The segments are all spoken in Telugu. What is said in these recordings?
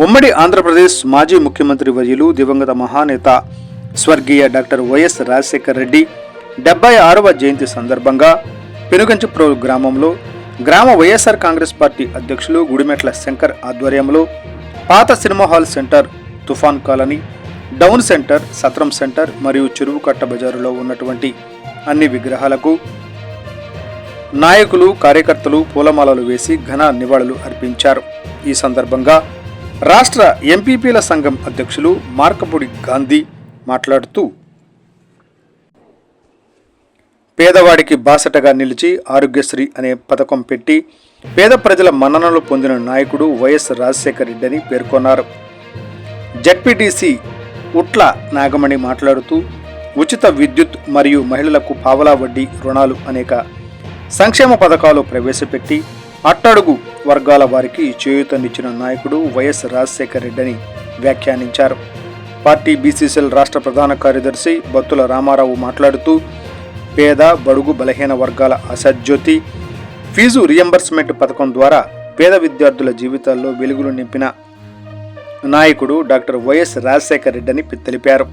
ఉమ్మడి ఆంధ్రప్రదేశ్ మాజీ ముఖ్యమంత్రి వర్యులు దివంగత మహానేత స్వర్గీయ డాక్టర్ వైఎస్ రాజశేఖర్ రెడ్డి డెబ్బై ఆరవ జయంతి సందర్భంగా పెనుగంచిప్రో గ్రామంలో గ్రామ వైఎస్ఆర్ కాంగ్రెస్ పార్టీ అధ్యక్షులు గుడిమెట్ల శంకర్ ఆధ్వర్యంలో పాత సినిమా హాల్ సెంటర్ తుఫాన్ కాలనీ డౌన్ సెంటర్ సత్రం సెంటర్ మరియు చెరువుకట్ట బజారులో ఉన్నటువంటి అన్ని విగ్రహాలకు నాయకులు కార్యకర్తలు పూలమాలలు వేసి ఘన నివాళులు అర్పించారు. ఈ సందర్భంగా రాష్ట్ర ఎంపీపీల సంఘం అధ్యక్షులు మార్కపుడి గాంధీ మాట్లాడుతూ పేదవాడికి బాసటగా నిలిచి ఆరోగ్యశ్రీ అనే పథకం పెట్టి పేద ప్రజల మన్ననలు పొందిన నాయకుడు వైఎస్ రాజశేఖర రెడ్డి అని పేర్కొన్నారు. జడ్పీటీసీ ఉట్ల నాగమణి మాట్లాడుతూ ఉచిత విద్యుత్ మరియు మహిళలకు పావలా వడ్డీ రుణాలు అనేక సంక్షేమ పథకాలు ప్రవేశపెట్టి అట్టడుగు వర్గాల వారికి చేయూతనిచ్చిన నాయకుడు వైఎస్ రాజశేఖర రెడ్డి అని వ్యాఖ్యానించారు. పార్టీ బీసీసీఎల్ రాష్ట్ర ప్రధాన కార్యదర్శి బత్తుల రామారావు మాట్లాడుతూ పేద బడుగు బలహీన వర్గాల అసజ్యోతి ఫీజు రియంబర్స్మెంట్ పథకం ద్వారా పేద విద్యార్థుల జీవితాల్లో వెలుగులు నింపిన నాయకుడు డాక్టర్ వైఎస్ రాజశేఖర రెడ్డి అని తెలిపారు.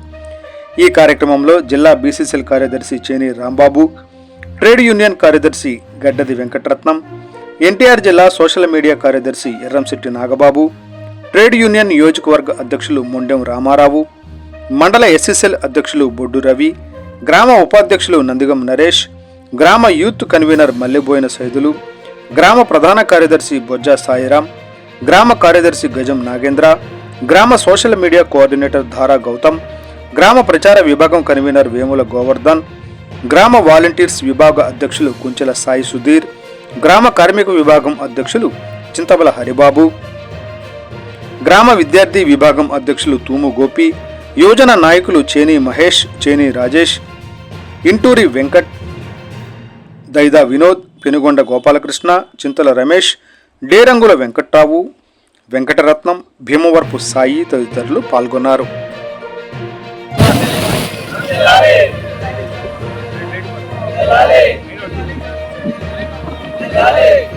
ఈ కార్యక్రమంలో జిల్లా బీసీసీఎల్ కార్యదర్శి చేని రాంబాబు ట్రేడ్ యూనియన్ కార్యదర్శి గడ్డది వెంకటరత్నం ఎన్టీఆర్ జిల్లా సోషల్ మీడియా కార్యదర్శి ఎర్రంశెట్టి నాగబాబు ట్రేడ్ యూనియన్ నియోజకవర్గ అధ్యక్షులు మొండెం రామారావు మండల ఎస్ఎస్ఎల్ అధ్యక్షులు బొడ్డు రవి గ్రామ ఉపాధ్యక్షులు నందిగం నరేష్ గ్రామ యూత్ కన్వీనర్ మల్లెబోయిన సైదులు గ్రామ ప్రధాన కార్యదర్శి బొజ్జా సాయిరాం గ్రామ కార్యదర్శి గజం నాగేంద్ర గ్రామ social media coordinator Dhara Gautam గ్రామ ప్రచార విభాగం కన్వీనర్ వేముల గోవర్ధన్ గ్రామ వాలంటీర్స్ విభాగ అధ్యక్షులు కుంచెల సాయి సుధీర్ గ్రామ కార్మిక విభాగం అధ్యక్షులు చింతబల హరిబాబు గ్రామ విద్యార్థి విభాగం అధ్యక్షులు తూము గోపి యువజన నాయకులు చేని మహేష్ చేని రాజేష్ ఇంటూరి వెంకట్ దైదా వినోద్ పెనుగొండ గోపాలకృష్ణ చింతల రమేష్ డేరంగుల వెంకట్రావు వెంకటరత్నం భీమవరపు సాయి తదితరులు పాల్గొన్నారు. Dale.